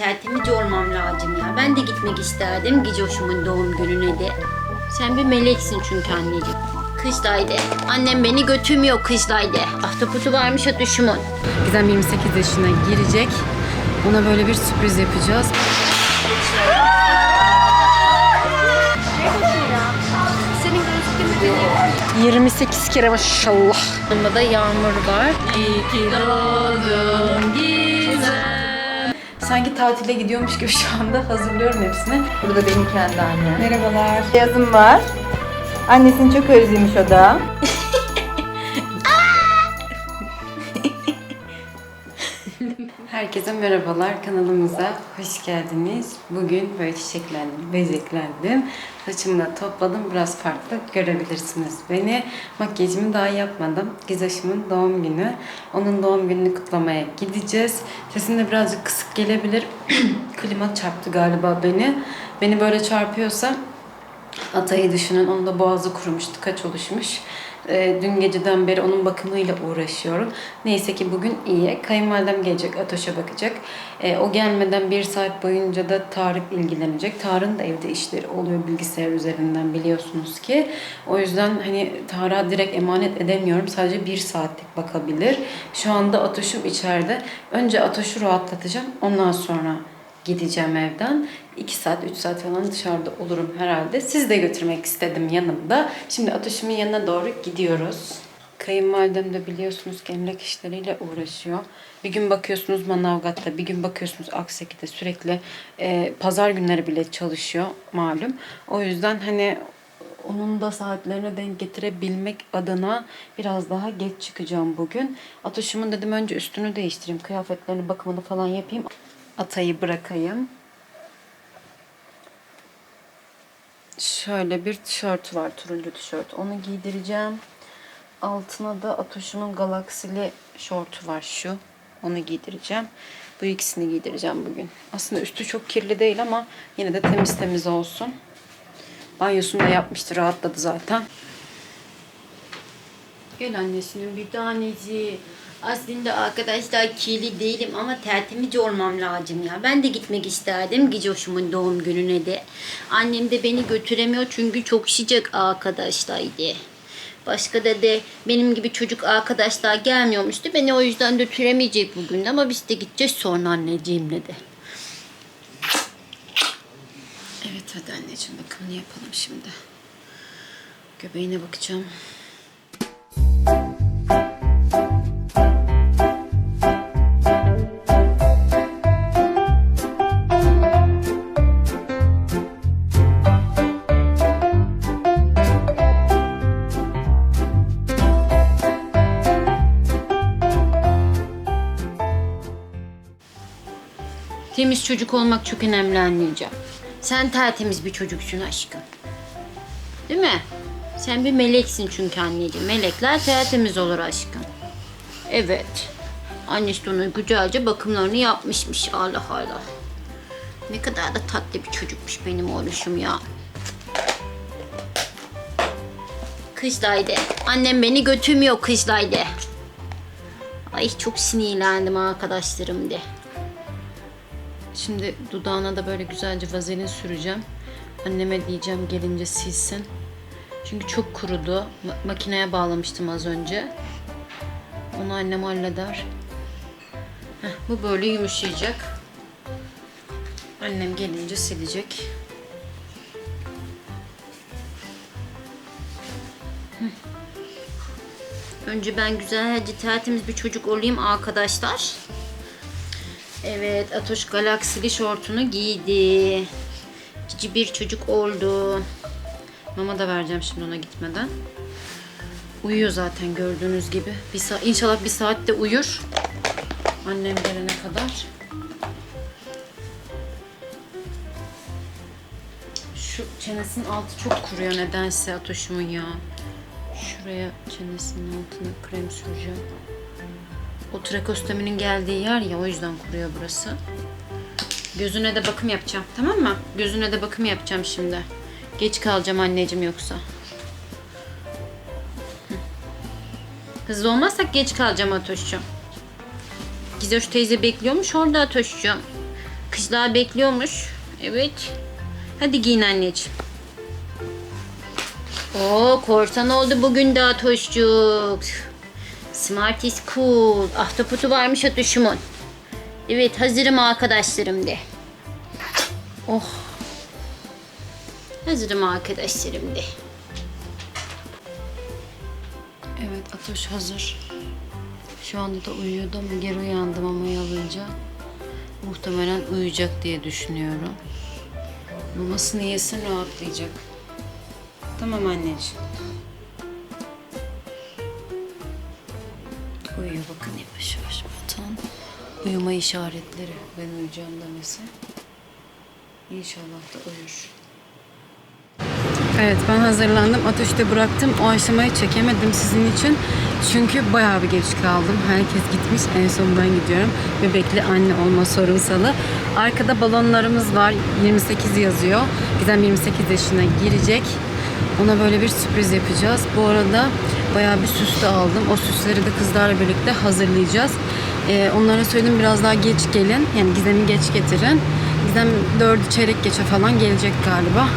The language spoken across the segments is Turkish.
tertemiz olmam lazım ya. Ben de gitmek isterdim Gicoş'umun doğum gününe de. Sen bir meleksin çünkü anneciğim. Kışlaydı. Annem beni götürmüyor kışlaydı. Ahtapotu varmış atışımın. Gizem 28 yaşına girecek. Ona böyle bir sürpriz yapacağız. Senin gözlüklerini 28 kere maşallah. Yanında da yağmur var. Sanki tatile gidiyormuş gibi şu anda hazırlıyorum hepsini. Bu da benim kendi annem. Merhabalar. Yazım var. Annesini çok özlemiş o da. Herkese merhabalar. Kanalımıza hoş geldiniz. Bugün böyle çiçeklendim, bezeklendim. Saçımı da topladım. Biraz farklı görebilirsiniz beni. Makyajımı daha yapmadım. Gizaşımın doğum günü. Onun doğum gününü kutlamaya gideceğiz. Sesim de birazcık kısık gelebilir. Klima çarptı galiba beni. Beni böyle çarpıyorsa Atayı düşünün. Onun da boğazı kurumuştu. Kaç oluşmuş. Ee, dün geceden beri onun bakımıyla uğraşıyorum. Neyse ki bugün iyi. Kayınvalidem gelecek. Atoş'a bakacak. Ee, o gelmeden bir saat boyunca da Tarık ilgilenecek. Tarık'ın da evde işleri oluyor bilgisayar üzerinden biliyorsunuz ki. O yüzden hani Tarık'a direkt emanet edemiyorum. Sadece bir saatlik bakabilir. Şu anda Atoş'um içeride. Önce Atoş'u rahatlatacağım. Ondan sonra gideceğim evden. 2 saat, 3 saat falan dışarıda olurum herhalde. Siz de götürmek istedim yanımda. Şimdi Atoş'umun yanına doğru gidiyoruz. Kayınvalidem de biliyorsunuz ki işleriyle uğraşıyor. Bir gün bakıyorsunuz Manavgat'ta, bir gün bakıyorsunuz Akseki'de sürekli e, pazar günleri bile çalışıyor malum. O yüzden hani onun da saatlerine denk getirebilmek adına biraz daha geç çıkacağım bugün. Atoş'umun dedim önce üstünü değiştireyim, kıyafetlerini bakımını falan yapayım. Atayı bırakayım. Şöyle bir tişört var, turuncu tişört. Onu giydireceğim. Altına da Atoş'umun galaksili şortu var şu. Onu giydireceğim. Bu ikisini giydireceğim bugün. Aslında üstü çok kirli değil ama yine de temiz temiz olsun. Banyosunu da yapmıştı, rahatladı zaten. Gel annesinin bir tanesi. Aslında arkadaşlar kirli değilim ama tertemiz olmam lazım ya. Ben de gitmek isterdim Gicoş'umun doğum gününe de. Annem de beni götüremiyor çünkü çok sıcak arkadaşlardı. Başka da de benim gibi çocuk arkadaşlar gelmiyormuştu. Beni o yüzden götüremeyecek bugün de ama biz de gideceğiz sonra anneciğimle de. Evet hadi anneciğim bakımını yapalım şimdi. Göbeğine bakacağım. Temiz çocuk olmak çok önemli anneciğim. Sen tertemiz bir çocuksun aşkım. Değil mi? Sen bir meleksin çünkü anneciğim. Melekler tertemiz olur aşkım. Evet. Annesi de güzelce bakımlarını yapmışmış. Allah Allah. Ne kadar da tatlı bir çocukmuş benim oğluşum ya. Kışlaydı. Annem beni götürmüyor kışlaydı. Ay çok sinirlendim arkadaşlarım de. Şimdi dudağına da böyle güzelce vazelin süreceğim. Anneme diyeceğim gelince silsin. Çünkü çok kurudu. Ma- makineye bağlamıştım az önce. Onu annem halleder. Heh, bu böyle yumuşayacak. Annem gelince silecek. Önce ben güzelce tertemiz bir çocuk olayım arkadaşlar. Evet, Atoş galaksili şortunu giydi. Cici bir çocuk oldu. Mama da vereceğim şimdi ona gitmeden. Uyuyor zaten gördüğünüz gibi. Bir saat, inşallah bir saatte uyur. Annem gelene kadar. Şu çenesinin altı çok kuruyor nedense Atoş'umun ya. Şuraya çenesinin altına krem süreceğim. O trakostomi'nin geldiği yer ya o yüzden kuruyor burası. Gözüne de bakım yapacağım tamam mı? Gözüne de bakım yapacağım şimdi. Geç kalacağım anneciğim yoksa. Hı. Hızlı olmazsak geç kalacağım Atoş'cum. Gizoş teyze bekliyormuş orada Atoş'cum. Kızlar bekliyormuş. Evet. Hadi giyin anneciğim. Oo korsan oldu bugün de Atoşcuk. Smart is cool. Ahtapotu varmış Atoş'umun. Evet hazırım arkadaşlarım de. Oh. Hazırım arkadaşlarım de. Evet Atoş hazır. Şu anda da uyuyordu ama geri uyandım ama yalınca. Muhtemelen uyuyacak diye düşünüyorum. Mamasını yesin rahatlayacak. Tamam anneciğim. Uyuyor bakın yavaş yavaş batan. Uyuma işaretleri. Ben uyuyacağım demesi. İnşallah da uyur. Evet ben hazırlandım. Ateşte bıraktım. O aşamayı çekemedim sizin için. Çünkü bayağı bir geç kaldım. Herkes gitmiş. En son ben gidiyorum. Bebekli anne olma sorunsalı. Arkada balonlarımız var. 28 yazıyor. Gizem 28 yaşına girecek. Ona böyle bir sürpriz yapacağız. Bu arada bayağı bir süs de aldım. O süsleri de kızlarla birlikte hazırlayacağız. Ee, onlara söyledim biraz daha geç gelin. Yani Gizem'i geç getirin. Gizem dördü çeyrek geçe falan gelecek galiba.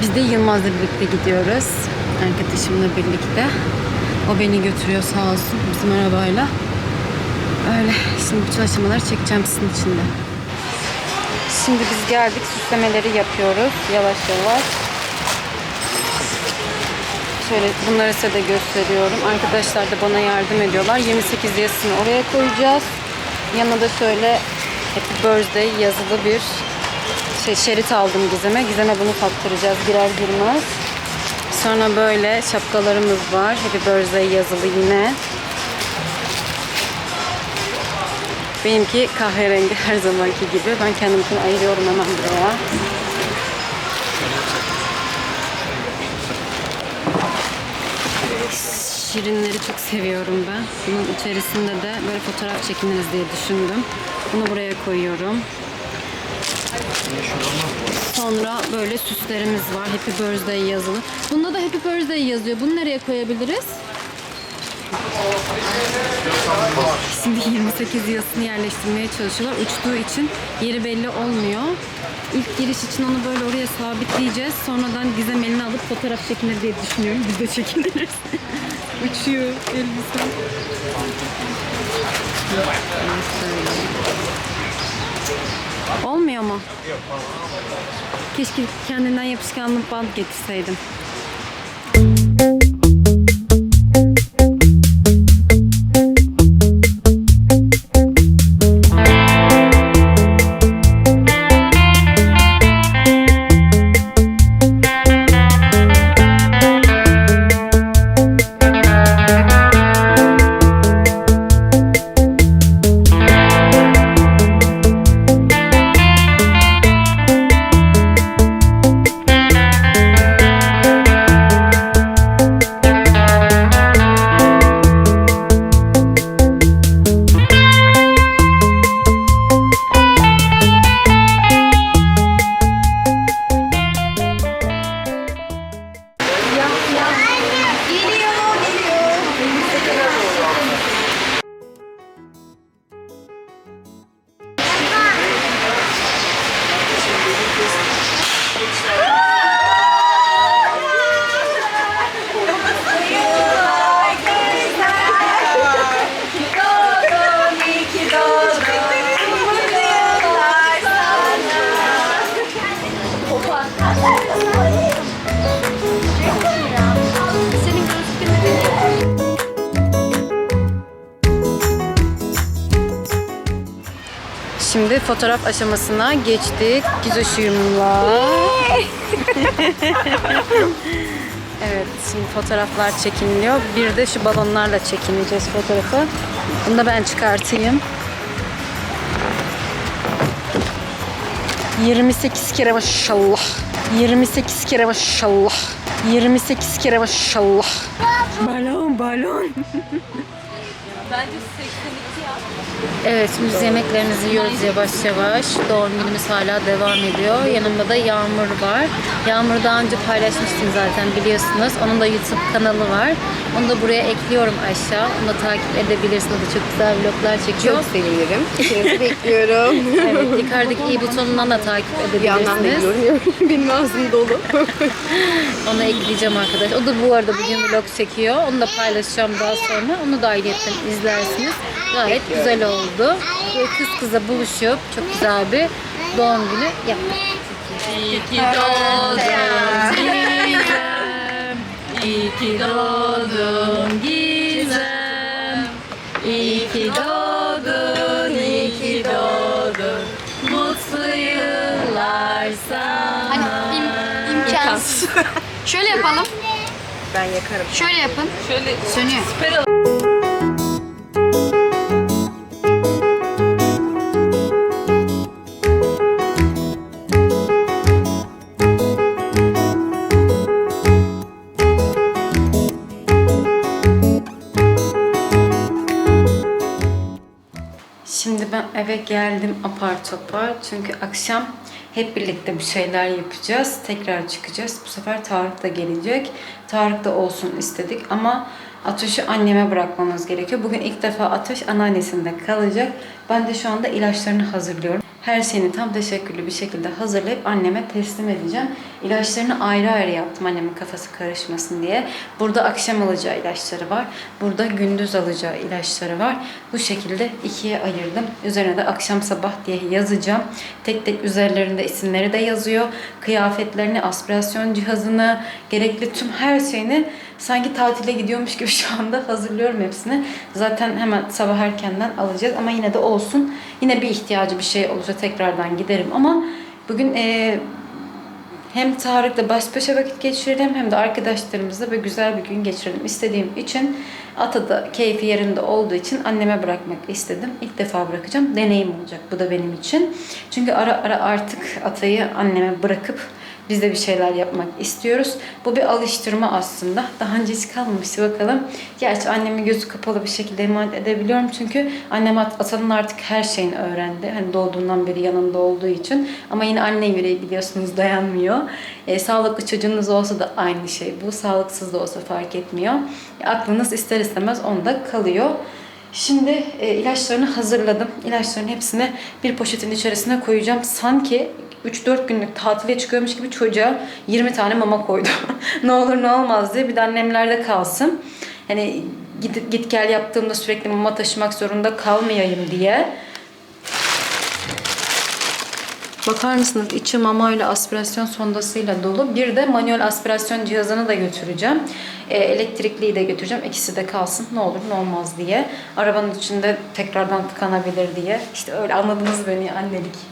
Biz de Yılmaz'la birlikte gidiyoruz. Arkadaşımla birlikte. O beni götürüyor sağ olsun bizim arabayla. Öyle. Şimdi bütün aşamaları çekeceğim sizin için de. Şimdi biz geldik. Süslemeleri yapıyoruz. Yavaş yavaş. Şöyle bunları size de gösteriyorum. Arkadaşlar da bana yardım ediyorlar. 28 yazısını oraya koyacağız. Yanına da şöyle Happy Birthday yazılı bir şey şerit aldım Gizem'e. Gizem'e bunu taktıracağız girer girmez. Sonra böyle şapkalarımız var. Happy Birthday yazılı yine. Benimki kahverengi her zamanki gibi. Ben kendimkini ayırıyorum hemen buraya. Şirinleri çok seviyorum ben. Bunun içerisinde de böyle fotoğraf çekiniriz diye düşündüm. Bunu buraya koyuyorum. Sonra böyle süslerimiz var. Happy Birthday yazılı. Bunda da Happy Birthday yazıyor. Bunu nereye koyabiliriz? Şimdi 28 yasını yerleştirmeye çalışıyorlar. Uçtuğu için yeri belli olmuyor. İlk giriş için onu böyle oraya sabitleyeceğiz. Sonradan Gizem elini alıp fotoğraf çekinir diye düşünüyorum. Biz de çekiniriz. Uçuyor elbise. Olmuyor mu? Keşke kendinden yapışkanlı bant getirseydim. Şimdi fotoğraf aşamasına geçtik. Gizoşuyumla. evet, şimdi fotoğraflar çekiliyor. Bir de şu balonlarla çekineceğiz fotoğrafı. Bunu da ben çıkartayım. 28 kere maşallah. 28 kere maşallah. 28 kere maşallah. Balon balon. Bence 82 yap. Evet biz yemeklerimizi yiyoruz yavaş yavaş. Doğum günümüz hala devam ediyor. Yanımda da Yağmur var. Yağmur daha önce paylaşmıştım zaten biliyorsunuz. Onun da YouTube kanalı var. Onu da buraya ekliyorum aşağı. Onu da takip edebilirsiniz. O da çok güzel vloglar çekiyor. Çok sevinirim. İkinizi bekliyorum. Evet, yukarıdaki i butonundan da takip Bir yandan da edebilirsiniz. biliyorum. Benim ağzım dolu. Onu ekleyeceğim arkadaş. O da bu arada bugün vlog çekiyor. Onu da paylaşacağım daha sonra. Onu da ayrıyetten izlersiniz. Gayet güzel oldu. Böyle kız kıza buluşup çok güzel bir doğum günü yaptık. İyi ki doğdun Gizem. İyi ki doğdun Gizem. İyi ki doğdun, iyi ki doğdun. Mutlu yıllar sana. Hani im, imkansız. Şöyle yapalım. Ben yakarım. Şöyle yapın. Şöyle. Sönüyor. Ben eve geldim apar topar. Çünkü akşam hep birlikte bir şeyler yapacağız. Tekrar çıkacağız. Bu sefer Tarık da gelecek. Tarık da olsun istedik ama Atoş'u anneme bırakmamız gerekiyor. Bugün ilk defa Atoş anneannesinde kalacak. Ben de şu anda ilaçlarını hazırlıyorum. Her şeyini tam teşekküllü bir şekilde hazırlayıp anneme teslim edeceğim. İlaçlarını ayrı ayrı yaptım annemin kafası karışmasın diye. Burada akşam alacağı ilaçları var. Burada gündüz alacağı ilaçları var. Bu şekilde ikiye ayırdım. Üzerine de akşam sabah diye yazacağım. Tek tek üzerlerinde isimleri de yazıyor. Kıyafetlerini, aspirasyon cihazını, gerekli tüm her şeyini sanki tatile gidiyormuş gibi şu anda hazırlıyorum hepsini. Zaten hemen sabah erkenden alacağız ama yine de olsun. Yine bir ihtiyacı bir şey olursa tekrardan giderim ama bugün eee hem Tarık'la baş başa vakit geçirelim hem de arkadaşlarımızla böyle güzel bir gün geçirelim istediğim için Ata da keyfi yerinde olduğu için anneme bırakmak istedim. İlk defa bırakacağım. Deneyim olacak bu da benim için. Çünkü ara ara artık Ata'yı anneme bırakıp biz de bir şeyler yapmak istiyoruz. Bu bir alıştırma aslında. Daha önce hiç kalmamıştı bakalım. Gerçi annemi gözü kapalı bir şekilde emanet edebiliyorum. Çünkü annem At- Ata'nın artık her şeyini öğrendi. Hani doğduğundan beri yanında olduğu için. Ama yine anne yüreği biliyorsunuz dayanmıyor. E, sağlıklı çocuğunuz olsa da aynı şey bu. Sağlıksız da olsa fark etmiyor. E, aklınız ister istemez onda kalıyor. Şimdi e, ilaçlarını hazırladım. İlaçların hepsini bir poşetin içerisine koyacağım. Sanki 3-4 günlük tatile çıkıyormuş gibi çocuğa 20 tane mama koydum. ne olur ne olmaz diye bir de annemlerde kalsın. Hani git, git gel yaptığımda sürekli mama taşımak zorunda kalmayayım diye. Bakar mısınız içi mamayla aspirasyon sondasıyla dolu. Bir de manuel aspirasyon cihazını da götüreceğim. E, elektrikliyi de götüreceğim. İkisi de kalsın ne olur ne olmaz diye. Arabanın içinde tekrardan tıkanabilir diye. İşte öyle anladınız beni annelik.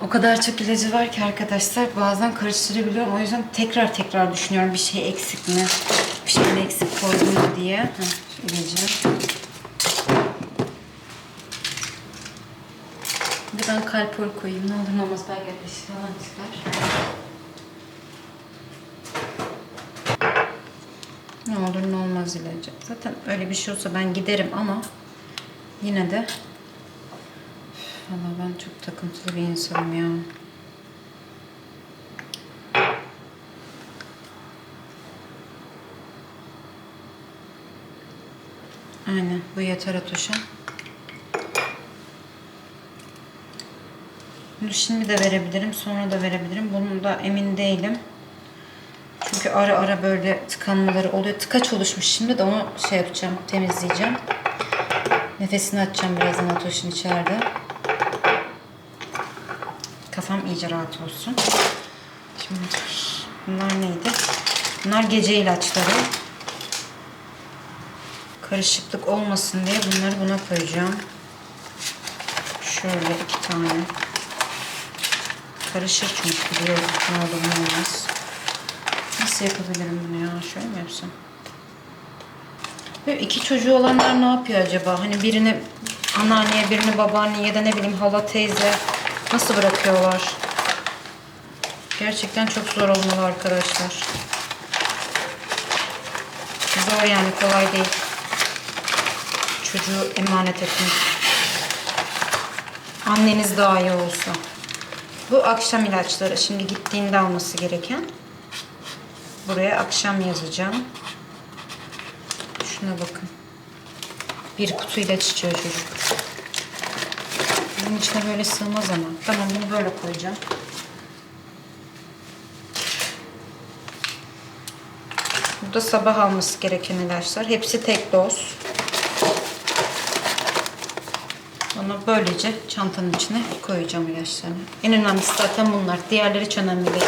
O kadar çok ilacı var ki arkadaşlar bazen karıştırabiliyorum. O yüzden tekrar tekrar düşünüyorum bir şey eksik mi? Bir şey de eksik koydum diye. Heh, şu ilacı. Bir ben kalpol koyayım. Ne olur ne olmaz belki ateşi falan çıkar. Ne olur ne olmaz ilacı. Zaten öyle bir şey olsa ben giderim ama yine de Valla ben çok takıntılı bir insanım ya. Aynen bu yeter Atoş'a. Bunu şimdi de verebilirim, sonra da verebilirim. Bunun da emin değilim. Çünkü ara ara böyle tıkanmaları oluyor. Tıkaç oluşmuş şimdi de onu şey yapacağım, temizleyeceğim. Nefesini açacağım birazdan Atoş'un içeride. Kafam iyice rahat olsun. Şimdi bunlar neydi? Bunlar gece ilaçları. Karışıklık olmasın diye bunları buna koyacağım. Şöyle iki tane. Karışır çünkü biliyorum ne olur ne olmaz. Nasıl yapabilirim bunu ya? Şöyle mi yapsam? Böyle iki çocuğu olanlar ne yapıyor acaba? Hani birini anneanneye, birini babaanneye ya da ne bileyim hala teyze nasıl bırakıyorlar? Gerçekten çok zor olmalı arkadaşlar. Zor yani kolay değil. çocuğu emanet etmek. Anneniz daha iyi olsa. Bu akşam ilaçları. Şimdi gittiğinde alması gereken. Buraya akşam yazacağım. Şuna bakın. Bir kutu ilaç içiyor çocuk. Bunun içine böyle sığmaz ama. Tamam bunu böyle koyacağım. Bu da sabah alması gereken ilaçlar. Hepsi tek doz. Onu böylece çantanın içine koyacağım ilaçlarını. En önemlisi zaten bunlar. Diğerleri hiç önemli değil.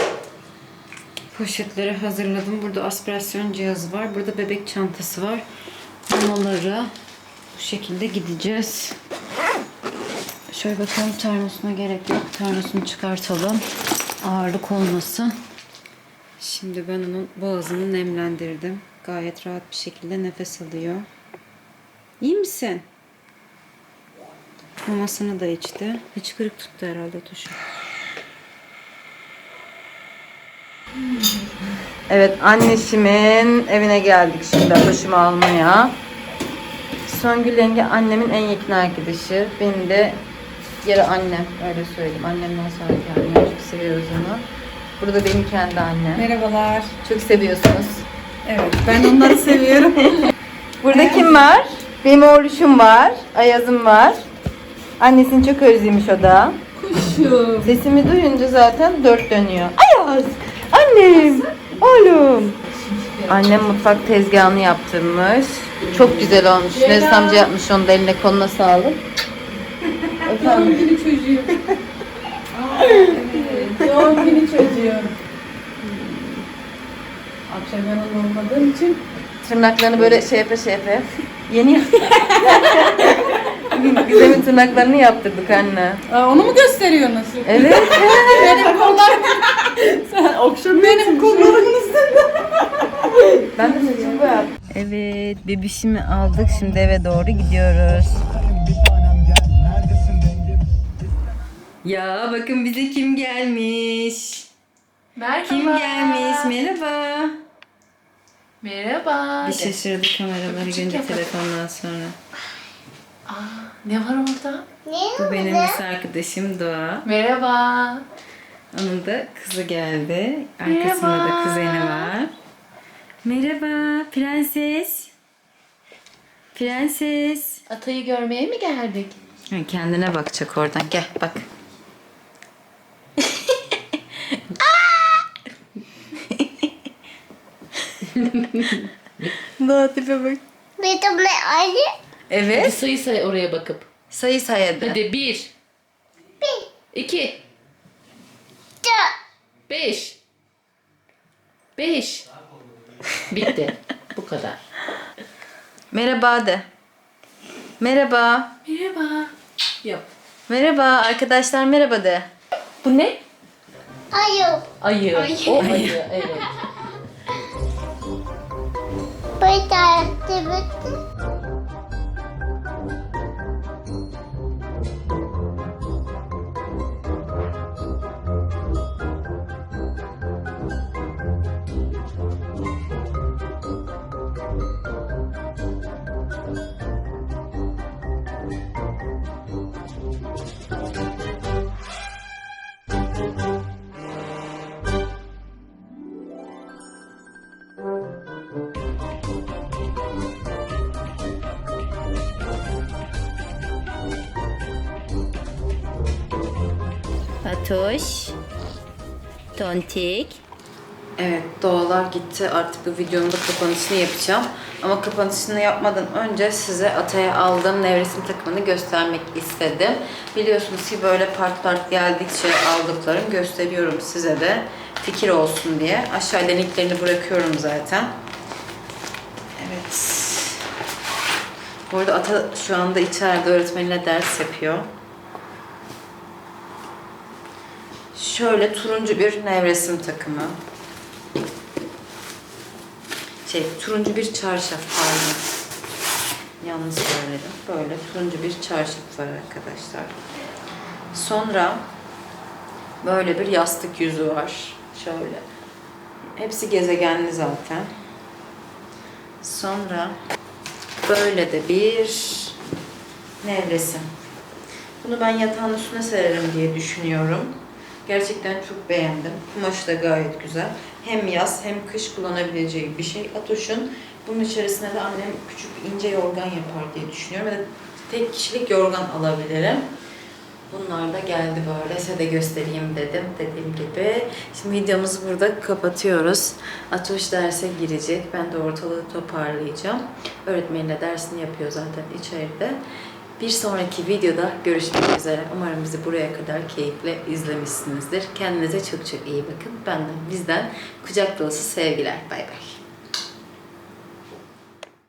Poşetleri hazırladım. Burada aspirasyon cihazı var. Burada bebek çantası var. Mamaları bu şekilde gideceğiz. Şöyle bakalım termosuna gerek yok. Termosunu çıkartalım. Ağırlık olmasın. Şimdi ben onun boğazını nemlendirdim. Gayet rahat bir şekilde nefes alıyor. İyi misin? Mamasını da içti. Hıçkırık tuttu herhalde tuşu. Evet anneşimin evine geldik şimdi başımı almaya. Songül yenge annemin en yakın arkadaşı. Benim de yarı annem öyle söyleyeyim. Annemden sonraki annem. Çok seviyoruz onu. Burada benim kendi annem. Merhabalar. Çok seviyorsunuz. Evet ben onları seviyorum. Burada kim var? Benim oğluşum var. Ayaz'ım var. Annesini çok özlemiş o da. Kuşum. Sesimi duyunca zaten dört dönüyor. Ayaz! Annem! Oğlum! Annem mutfak tezgahını yaptırmış. Çok güzel olmuş. Nezih amca yapmış onu da eline koluna sağlık. Efendim? Doğum günü çocuğum. Akşam yanında olmadığım için Tırnaklarını böyle şey yapı şey yapı. Yeni Gizem'in tırnaklarını yaptırdık anne. Aa, onu mu gösteriyorsunuz? Evet. Benim kollarım. Sen okşam benim kollarımın üstünde. ben de saçımı boyattım. Evet, bebişimi aldık. Şimdi eve doğru gidiyoruz. Ya bakın bize kim gelmiş? Merhaba. Kim gelmiş? Merhaba. Merhaba. Bir şaşırdı kameraları görünce telefondan sonra. Ne var orada? Bu benim lise arkadaşım Doğa. Merhaba. Onun da kızı geldi. Arkasında da Merhaba. kuzeni var. Merhaba prenses. Prenses. Atayı görmeye mi geldik? Ha, Kendine bakacak oradan. Gel bak. Doğa tipe bak. Bir Evet. sayı say oraya bakıp. Sayı sayadı. Hadi bir. Bir. İki. Beş. Beş. Bitti. Bu kadar. Merhaba de. Merhaba. Merhaba. Yap. Merhaba arkadaşlar merhaba de. Bu ne? Ayı. Ayı. O ayı. Evet. Twitter ってぶって。Fatoş. Tontik. Evet doğalar gitti. Artık bu videonun da kapanışını yapacağım. Ama kapanışını yapmadan önce size Atay'a aldığım nevresim takımını göstermek istedim. Biliyorsunuz ki böyle part part geldikçe aldıklarım gösteriyorum size de fikir olsun diye. Aşağıya linklerini bırakıyorum zaten. Evet. Bu arada Ata şu anda içeride öğretmeniyle ders yapıyor. Şöyle turuncu bir nevresim takımı. Şey, turuncu bir çarşaf pardon. Yanlış söyledim. Böyle turuncu bir çarşaf var arkadaşlar. Sonra böyle bir yastık yüzü var. Şöyle. Hepsi gezegenli zaten. Sonra böyle de bir nevresim. Bunu ben yatağın üstüne sererim diye düşünüyorum. Gerçekten çok beğendim. Kumaşı da gayet güzel. Hem yaz hem kış kullanabileceği bir şey. Atoş'un bunun içerisine de annem küçük ince yorgan yapar diye düşünüyorum. Ya da tek kişilik yorgan alabilirim. Bunlar da geldi böyle. Size de göstereyim dedim. Dediğim gibi. Şimdi videomuzu burada kapatıyoruz. Atoş derse girecek. Ben de ortalığı toparlayacağım. Öğretmeniyle dersini yapıyor zaten içeride. Bir sonraki videoda görüşmek üzere. Umarım bizi buraya kadar keyifle izlemişsinizdir. Kendinize çok çok iyi bakın. Benden, bizden kucak dolusu sevgiler. Bay bay.